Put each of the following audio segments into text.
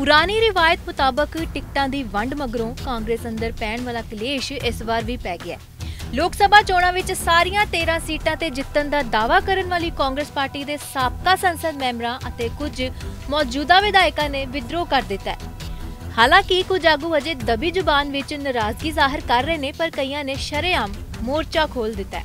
ਪੁਰਾਣੀ ਰਿਵਾਇਤ ਮੁਤਾਬਕ ਟਿਕਟਾਂ ਦੀ ਵੰਡ ਮਗਰੋਂ ਕਾਂਗਰਸ ਅੰਦਰ ਪੈਣ ਵਾਲਾ ਕਲੇਸ਼ ਇਸ ਵਾਰ ਵੀ ਪੈ ਗਿਆ ਲੋਕ ਸਭਾ ਚੋਣਾਂ ਵਿੱਚ ਸਾਰੀਆਂ 13 ਸੀਟਾਂ ਤੇ ਜਿੱਤਣ ਦਾ ਦਾਅਵਾ ਕਰਨ ਵਾਲੀ ਕਾਂਗਰਸ ਪਾਰਟੀ ਦੇ ਸਾਬਕਾ ਸੰਸਦ ਮੈਂਬਰਾਂ ਅਤੇ ਕੁਝ ਮੌਜੂਦਾ ਵਿਧਾਇਕਾਂ ਨੇ ਵਿਦਰੋਹ ਕਰ ਦਿੱਤਾ ਹੈ। ਹਾਲਾਂਕਿ ਕੁਝ ਆਗੂ ਅਜੇ ਦਬੀ ਜ਼ੁਬਾਨ ਵਿੱਚ ਨਾਰਾਜ਼ਗੀ ਜ਼ਾਹਰ ਕਰ ਰਹੇ ਨੇ, ਪਰ ਕਈਆਂ ਨੇ ਸ਼ਰੇਆਮ ਮੋਰਚਾ ਖੋਲ ਦਿੱਤਾ ਹੈ।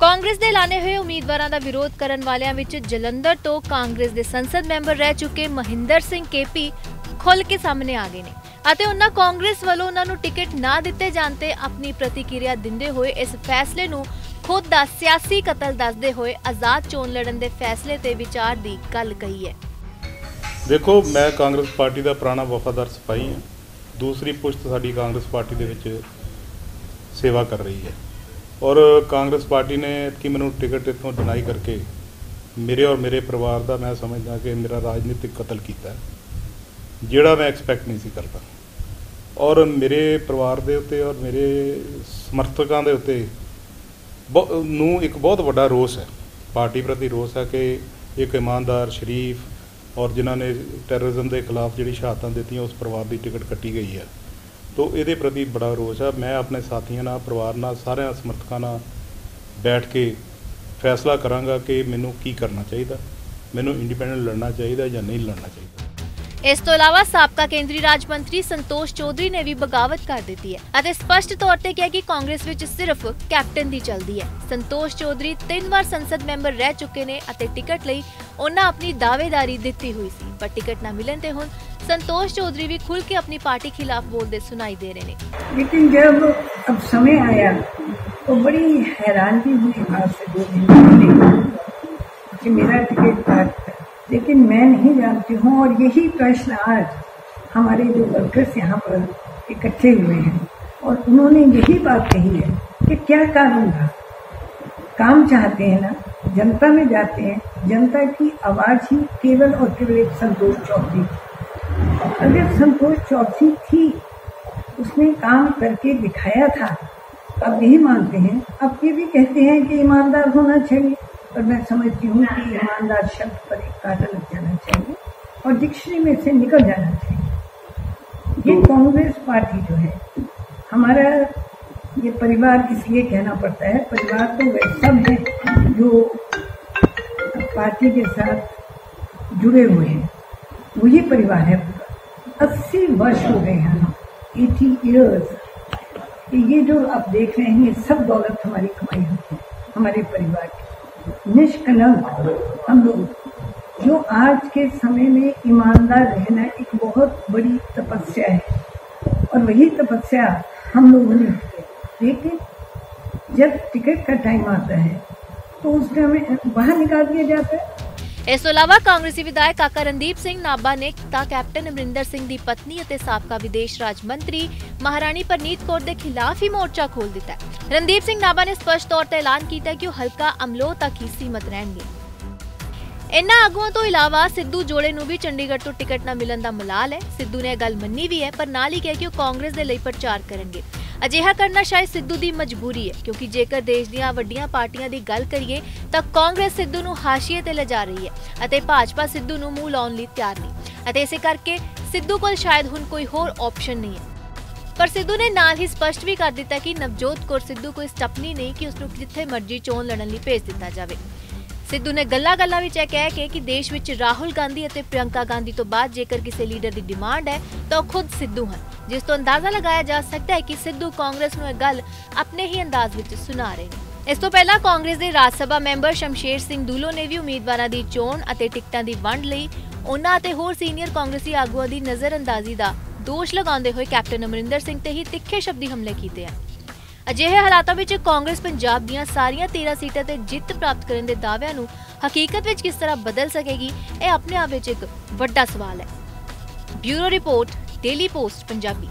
ਕਾਂਗਰਸ ਦੇ ਐਲਾਨੇ ਹੋਏ ਉਮੀਦਵਾਰਾਂ ਦਾ ਵਿਰੋਧ ਕਰਨ ਵਾਲਿਆਂ ਵਿੱਚ ਜਲੰਧਰ ਤੋਂ ਕਾਂਗਰਸ ਦੇ ਸੰਸਦ ਮੈਂਬਰ ਰਹਿ ਚੁੱਕੇ ਮਹਿੰਦਰ ਸਿੰਘ ਕੇਪੀ ਖੁੱਲ੍ਹ ਕੇ ਸਾਹਮਣੇ ਆ ਗਏ ਨੇ। ਅਤੇ ਉਹਨਾਂ ਕਾਂਗਰਸ ਵੱਲੋਂ ਉਹਨਾਂ ਨੂੰ ਟਿਕਟ ਨਾ ਦਿੱਤੇ ਜਾਣ ਤੇ ਆਪਣੀ ਪ੍ਰਤੀਕਿਰਿਆ ਦਿੰਦੇ ਹੋਏ ਇਸ ਫੈਸਲੇ ਨੂੰ ਖੁਦ ਦਾ ਸਿਆਸੀ ਕਤਲ ਦੱਸਦੇ ਹੋਏ ਆਜ਼ਾਦ ਚੋਣ ਲੜਨ ਦੇ ਫੈਸਲੇ ਤੇ ਵਿਚਾਰ ਦੀ ਗੱਲ ਕਹੀ ਹੈ। ਦੇਖੋ, ਮੈਂ ਕਾਂਗਰਸ ਪਾਰਟੀ ਦਾ ਪੁਰਾਣਾ ਵਫਾਦਾਰ ਸਿਪਾਹੀ ਹਾਂ। ਦੂਸਰੀ ਪੁਸ਼ਤ ਸਾਡੀ ਕਾਂਗਰਸ ਪਾਰਟੀ ਦੇ ਵਿੱਚ ਸੇਵਾ ਕਰ ਰਹੀ ਹੈ। ਔਰ ਕਾਂਗਰਸ ਪਾਰਟੀ ਨੇ ਕਿ ਮੈਨੂੰ ਟਿਕਟ ਇੱਥੋਂ ਡਿਨਾਈ ਕਰਕੇ ਮੇਰੇ ਔਰ ਮੇਰੇ ਪਰਿਵਾਰ ਦਾ ਮੈਂ ਸਮਝਦਾ ਕਿ ਮੇਰਾ ਰਾਜਨੀਤਿਕ ਕਤਲ ਕੀਤਾ ਜਿਹੜਾ ਮੈਂ ਐਕਸਪੈਕਟ ਨਹੀਂ ਸੀ ਕਰਦਾ। ਔਰ ਮੇਰੇ ਪਰਿਵਾਰ ਦੇ ਉੱਤੇ ਔਰ ਮੇਰੇ ਸਮਰਥਕਾਂ ਦੇ ਉੱਤੇ ਬਹੁ- ਨੂੰ ਇੱਕ ਬਹੁਤ ਵੱਡਾ ਰੋਸ ਹੈ। ਪਾਰਟੀ ਪ੍ਰਤੀ ਰੋਸ ਹੈ ਕਿ ਇੱਕ ਇਮਾਨਦਾਰ ਸ਼ਰੀਫ ਔਰ ਜਿਨ੍ਹਾਂ ਨੇ ਟੈਰਰਿਜ਼ਮ ਦੇ ਖਿਲਾਫ ਜਿਹੜੀ ਸ਼ਹਾਦਤਾਂ ਦਿੱਤੀਆਂ, ਉਸ ਪਰਿਵਾਰ ਦੀ ਟਿਕਟ ਕੱਟੀ ਗਈ ਹੈ। ਤੋ ਇਹਦੇ ਪ੍ਰਤੀ ਬੜਾ ਰੋਸ ਹੈ ਮੈਂ ਆਪਣੇ ਸਾਥੀਆਂ ਨਾਲ, ਪਰਿਵਾਰ ਨਾਲ, ਸਾਰਿਆਂ ਸਮਰਥਕਾਂ ਨਾਲ ਬੈਠ ਕੇ ਫੈਸਲਾ ਕਰਾਂਗਾ ਕਿ ਮੈਨੂੰ ਕੀ ਕਰਨਾ ਚਾਹੀਦਾ। ਮੈਨੂੰ ਇੰਡੀਪੈਂਡੈਂਟ ਲੜਨਾ ਚਾਹੀਦਾ ਜਾਂ ਨਹੀਂ ਲੜਨਾ ਚਾਹੀਦਾ। ਇਸ ਤੋਂ ਇਲਾਵਾ ਸਾਬਕਾ ਕੇਂਦਰੀ ਰਾਜ ਮੰਤਰੀ ਸੰਤੋਸ਼ ਚੌਧਰੀ ਨੇ ਵੀ ਬਗਾਵਤ ਕਰ ਦਿੱਤੀ ਹੈ ਅਤੇ ਸਪਸ਼ਟ ਤੌਰ ਤੇ ਕਿਹਾ ਕਿ ਕਾਂਗਰਸ ਵਿੱਚ ਸਿਰਫ ਕੈਪਟਨ ਦੀ ਚੱਲਦੀ ਹੈ। ਸੰਤੋਸ਼ ਚੌਧਰੀ ਤਿੰਨ ਵਾਰ ਸੰਸਦ ਮੈਂਬਰ ਰਹਿ ਚੁੱਕੇ ਨੇ ਅਤੇ ਟਿਕਟ ਲਈ ਉਹਨਾਂ ਆਪਣੀ ਦਾਅਵੇਦਾਰੀ ਦਿੱਤੀ ਹੋਈ ਸੀ ਪਰ ਟਿਕਟ ਨਾ ਮਿਲਣ ਤੇ ਹੁਣ संतोष चौधरी भी खुल के अपनी पार्टी खिलाफ बोलते सुनाई दे रहे हैं लेकिन जब अब समय आया तो बड़ी हैरानगी हुई आज से दो दिन पहले कि मेरा टिकट काट लेकिन मैं नहीं जानती हूँ, और यही प्रश्न आज हमारे जो वर्कर्स यहाँ पर इकट्ठे हुए हैं, और उन्होंने यही बात कही है कि क्या कानून था काम चाहते हैं ना, जनता में जाते हैं जनता की आवाज़ ही केवल और केवल एक संतोष चौधरी। अगर संतोष चौधरी थी उसने काम करके दिखाया था अब यही मानते हैं? अब ये भी कहते हैं कि ईमानदार होना चाहिए और मैं समझती हूँ कि ईमानदार शब्द पर एक काटा लग जाना चाहिए और डिक्शनरी में से निकल जाना चाहिए। ये कांग्रेस पार्टी जो है हमारा ये परिवार इसलिए कहना पड़ता है? परिवार तो वे सब है जो पार्टी के साथ जुड़े हुए हैं। वही परिवार है, अस्सी वर्ष हो गए हैं एटी इयर्स ये जो आप देख रहे हैं, ये सब दौलत हमारी कमाई होती है, हमारे परिवार की। निष्कलंक। हम लोग जो आज के समय में ईमानदार रहना एक बहुत बड़ी तपस्या है। और वही तपस्या हम लोगों ने लेकिन जब टिकट का टाइम आता है तो उस टाइम में बाहर निकाल दिया जाता है ਇਸ ਤੋਂ ਇਲਾਵਾ ਕਾਂਗਰਸੀ ਵਿਧਾਇਕ ਕਾਕਾ ਰਣਦੀਪ ਸਿੰਘ ਨਾਭਾ ਨੇ ਤਾਂ ਕੈਪਟਨ ਅਮਰਿੰਦਰ ਸਿੰਘ ਦੀ ਪਤਨੀ ਅਤੇ ਸਾਬਕਾ ਵਿਦੇਸ਼ ਰਾਜ ਮੰਤਰੀ ਮਹਾਰਾਣੀ ਪਰਨੀਤ ਕੌਰ ਦੇ ਖਿਲਾਫ ਹੀ ਮੋਰਚਾ ਖੋਲ ਦਿੱਤਾ ਹੈ ਰਣਦੀਪ ਸਿੰਘ ਨਾਭਾ ਨੇ ਸਪਸ਼ਟ ਤੌਰ ਤੇ ਐਲਾਨ ਕੀਤਾ ਹੈ ਕਿ ਉਹ ਹਲਕਾ ਅਮਲੋਹ ਤੱਕ ਹੀ ਸੀਮਤ ਰਹਿਣਗੇ ਇਨ੍ਹਾਂ ਆਗੂਆਂ ਤੋਂ ਇਲਾਵਾ ਸਿੱਧੂ ਜੋੜੇ ਨੂੰ ਵੀ ਚੰਡੀਗੜ੍ਹ ਤੋਂ ਟਿਕਟ ਨਾ ਮਿਲਣ ਦਾ ਮਲਾਲ ਹੈ ਸਿੱਧੂ ਨੇ ਇਹ ਗੱਲ ਮੰਨੀ ਵੀ ਹੈ ਪਰ ਨਾਲ ਹੀ ਕਿਹਾ ਕਿ ਉਹ ਕਾਂਗਰਸ ਦੇ ਲਈ ਪ੍ਰਚਾਰ ਕਰਨਗੇ ਅਜਿਹਾ ਕਰਨਾ ਸ਼ਾਇਦ ਸਿੱਧੂ ਦੀ ਮਜਬੂਰੀ ਹੈ, ਕਿਉਂਕਿ ਜੇਕਰ ਦੇਸ਼ ਦੀਆਂ ਵੱਡੀਆਂ ਪਾਰਟੀਆਂ ਦੀ ਗੱਲ ਕਰੀਏ, ਤਾਂ ਕਾਂਗਰਸ ਸਿੱਧੂ ਨੂੰ ਹਾਸ਼ੀਏ ਤੇ ਲਿਜਾ ਰਹੀ ਹੈ ਅਤੇ ਭਾਜਪਾ ਸਿੱਧੂ ਨੂੰ ਮੂੰਹ ਲਾਉਣ ਲਈ ਤਿਆਰ ਨਹੀਂ। ਅਤੇ ਇਸੇ ਕਰਕੇ ਸਿੱਧੂ ਕੋਲ ਸ਼ਾਇਦ ਹੁਣ ਕੋਈ ਹੋਰ ਆਪਸ਼ਨ ਨਹੀਂ ਹੈ। ਪਰ ਸਿੱਧੂ ਨੇ ਨਾਲ ਹੀ ਸਪਸ਼ਟ ਵੀ ਕਰ ਦਿੱਤਾ ਕਿ ਨਵਜੋਤ ਕੌਰ ਸਿੱਧੂ ਕੋਈ ਸਟੱਪਨੀ ਨਹੀਂ, ਕਿ ਉਸ ਨੂੰ ਜਿੱਥੇ ਮਰਜ਼ੀ ਚੋਣ ਲੜਨ ਲਈ ਭੇਜ ਦਿੱਤਾ ਜਾਵੇ। ਸਿੱਧੂ ਨੇ ਗੱਲਾਂ-ਗੱਲਾਂ ਵਿੱਚ ਇਹ ਕਹਿ ਕੇ ਕਿ ਦੇਸ਼ ਵਿੱਚ ਰਾਹੁਲ ਗਾਂਧੀ ਅਤੇ ਪ੍ਰਿਯੰਕਾ ਗਾਂਧੀ ਤੋਂ ਬਾਅਦ ਜੇਕਰ ਕਿਸੇ ਲੀਡਰ ਦੀ ਡਿਮਾਂਡ ਹੈ, ਤਾਂ ਉਹ ਖੁਦ ਸਿੱਧੂ ਹਨ, ਜਿਸ ਤੋਂ ਅੰਦਾਜ਼ਾ ਲਗਾਇਆ ਜਾ ਸਕਦਾ ਹੈ ਕਿ ਸਿੱਧੂ ਕਾਂਗਰਸ ਨੂੰ ਇਹ ਗੱਲ ਆਪਣੇ ਹੀ ਅੰਦਾਜ਼ ਵਿੱਚ ਸੁਣਾ ਰਹੇ ਨੇ। ਇਸ ਤੋਂ ਪਹਿਲਾਂ ਕਾਂਗਰਸ ਦੇ ਰਾਜ ਸਭਾ ਮੈਂਬਰ ਸ਼ਮਸ਼ੇਰ ਸਿੰਘ ਦੂਲੋ ਨੇ ਵੀ ਉਮੀਦਵਾਰਾਂ ਦੀ ਚੋਣ ਅਤੇ ਟਿਕਟਾਂ ਦੀ ਵੰਡ ਲਈ ਉਹਨਾਂ ਅਤੇ ਹੋਰ ਸੀਨੀਅਰ ਕਾਂਗਰਸੀ ਆਗੂਆਂ ਦੀ ਨਜ਼ਰਅੰਦਾਜ਼ੀ ਦਾ ਦੋਸ਼ ਲਗਾਉਂਦੇ ਹੋਏ ਕੈਪਟਨ ਅਮਰਿੰਦਰ ਸਿੰਘ ਤੇ ਹੀ ਤਿੱਖੇ ਸ਼ਬਦੀ ਹਮਲੇ ਕੀਤੇ ਹਨ। ਅਜਿਹੇ ਹਾਲਾਤਾਂ ਵਿੱਚ ਕਾਂਗਰਸ ਪੰਜਾਬ ਦੀਆਂ ਸਾਰੀਆਂ 13 ਸੀਟਾਂ ਤੇ ਜਿੱਤ ਪ੍ਰਾਪਤ ਕਰਨ ਦੇ ਦਾਅਵਿਆਂ ਨੂੰ ਹਕੀਕਤ ਵਿੱਚ ਕਿਸ ਤਰ੍ਹਾਂ ਬਦਲ ਸਕੇਗੀ, ਇਹ ਆਪਣੇ ਆਪ ਵਿੱਚ ਇੱਕ ਵੱਡਾ ਸਵਾਲ ਹੈ। Bureau report, daily post, Punjabi.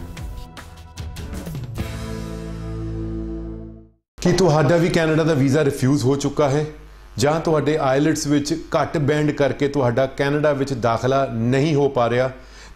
ਕੀ ਤੁਹਾਡਾ ਵੀ ਕੈਨੇਡਾ ਦਾ ਵੀਜ਼ਾ ਰਿਫਿਊਜ਼ ਹੋ ਚੁੱਕਾ ਹੈ? ਜਾਂ ਤੁਹਾਡੇ ਆਇਲਟਸ ਵਿੱਚ ਘੱਟ ਬੈਂਡ ਕਰਕੇ ਤੁਹਾਡਾ ਕੈਨੇਡਾ ਵਿੱਚ ਦਾਖਲਾ ਨਹੀਂ ਹੋ ਪਾ ਰਿਹਾ?